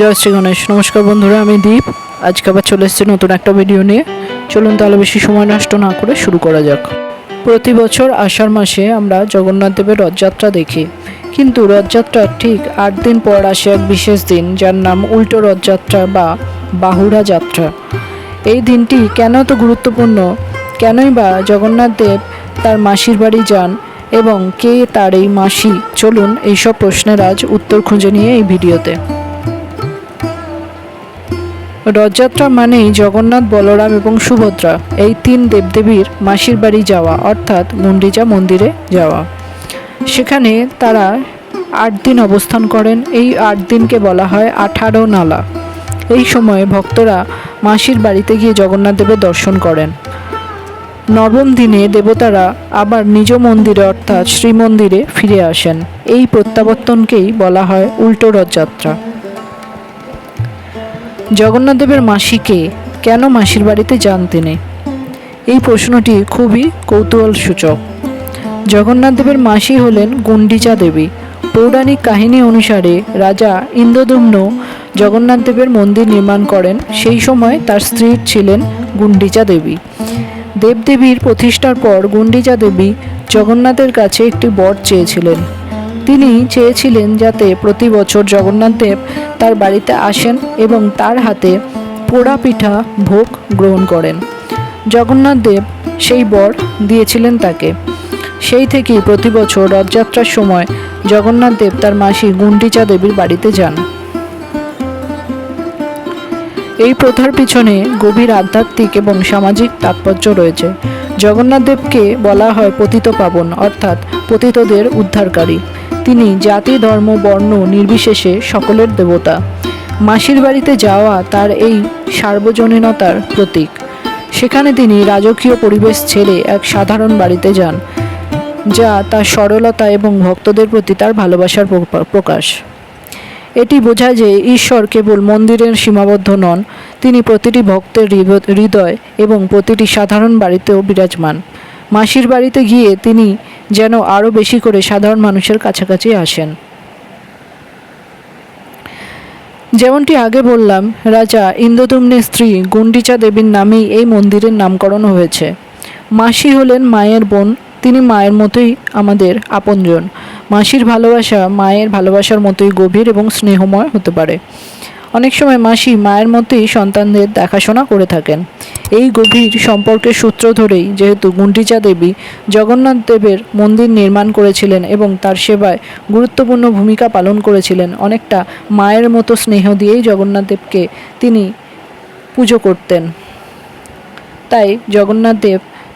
জয় শ্রী গণেশ। নমস্কার বন্ধুরা, আমি দীপ। আজকে আবার চলে এসেছি নতুন একটা ভিডিও নিয়ে। চলুন তাহলে বেশি সময় নষ্ট না করে শুরু করা যাক। প্রতি বছর আষাঢ় মাসে আমরা জগন্নাথ দেবের রথযাত্রা দেখি। কিন্তু রথযাত্রার ঠিক আট দিন পর আসে এক বিশেষ দিন, যার নাম উল্টো রথযাত্রা বা বাহুরা যাত্রা। এই দিনটি কেন তো গুরুত্বপূর্ণ? কেনই বা জগন্নাথ দেব তার মাসির বাড়ি যান এবং কে তার এই মাসি? চলুন এইসব প্রশ্নের আজ উত্তর খুঁজে নিয়ে এই ভিডিওতে রথযাত্রা মানেই জগন্নাথ, বলরাম এবং সুভদ্রা। এই তিন দেবদেবীর মাসির বাড়ি যাওয়া, অর্থাৎ গুন্ডিচা মন্দিরে যাওয়া। সেখানে তারা আট দিন অবস্থান করেন। এই আট দিনকে বলা হয় আঠারো নালা। এই সময়ে ভক্তরা মাসির বাড়িতে গিয়ে জগন্নাথ দেবের দর্শন করেন। নবম দিনে দেবতারা আবার নিজ মন্দিরে, অর্থাৎ শ্রীমন্দিরে ফিরে আসেন। এই প্রত্যাবর্তনকেই বলা হয় উল্টো রথযাত্রা। জগন্নাথ দেবের মাসিকে কেন মাসির বাড়িতে যান তিনি এই প্রশ্নটি খুবই কৌতূহল সূচক জগন্নাথ দেবের মাসি হলেন গুন্ডিচা দেবী। পৌরাণিক কাহিনী অনুসারে রাজা ইন্দ্রদুম্ন জগন্নাথদেবের মন্দির নির্মাণ করেন। সেই সময় তার স্ত্রী ছিলেন গুন্ডিচা দেবী। দেবদেবীর প্রতিষ্ঠার পর গুন্ডিচা দেবী জগন্নাথের কাছে একটি বর চেয়েছিলেন। তিনি চেয়েছিলেন যাতে প্রতি বছর জগন্নাথ দেব তার বাড়িতে আসেন এবং তার হাতে পোড়া পিঠা ভোগ গ্রহণ করেন। জগন্নাথ দেব সেই বর দিয়েছিলেন তাকে। সেই থেকেই প্রতি বছর রথযাত্রার সময় জগন্নাথ দেব তার মাসি গুন্ডিচা দেবীর বাড়িতে যান। এই প্রথার পিছনে গভীর আধ্যাত্মিক এবং সামাজিক তাৎপর্য রয়েছে। জগন্নাথ দেবকে বলা হয় পতিত পাবন অর্থাৎ পতিতদের উদ্ধারকারী। তিনি জাতি, ধর্ম, বর্ণ নির্বিশেষে সকলের দেবতা। মাসির বাড়িতে যাওয়া তার এই সার্বজনীনতার প্রতীক। সেখানে তিনি রাজকীয় পরিবেশ ছেড়ে এক সাধারণ বাড়িতে যান, যা তার সরলতা এবং ভক্তদের প্রতি তার ভালোবাসার প্রকাশ। এটি বোঝায় যে ঈশ্বর কেবল মন্দিরের সীমাবদ্ধ নন, তিনি প্রতিটি ভক্তের হৃদয় এবং প্রতিটি সাধারণ বাড়িতেও বিরাজমান। মাসির বাড়িতে গিয়ে তিনি যেন আরও বেশি করে সাধারণ মানুষের কাছাকাছি আসেন। যেমনটি আগে বললাম, রাজা ইন্দ্রদুম্নের স্ত্রী গুন্ডিচা দেবীর নামেই এই মন্দিরের নামকরণ হয়েছে। মাসি হলেন মায়ের বোন, তিনি মায়ের মতোই আমাদের আপনজন। মাসির ভালোবাসা মায়ের ভালোবাসার মতোই গভীর এবং স্নেহময় হতে পারে। অনেক সময় মাসি মায়ের মতোই সন্তানদের দেখাশোনা করে থাকেন। এই গভীর সম্পর্কের সূত্র ধরেই যেহেতু গুন্ডিচা দেবী জগন্নাথ দেবের মন্দির নির্মাণ করেছিলেন এবং তার সেবায় গুরুত্বপূর্ণ ভূমিকা পালন করেছিলেন, অনেকটা মায়ের মতো স্নেহ দিয়েই জগন্নাথ দেবকে তিনি পুজো করতেন। তাই জগন্নাথ দেব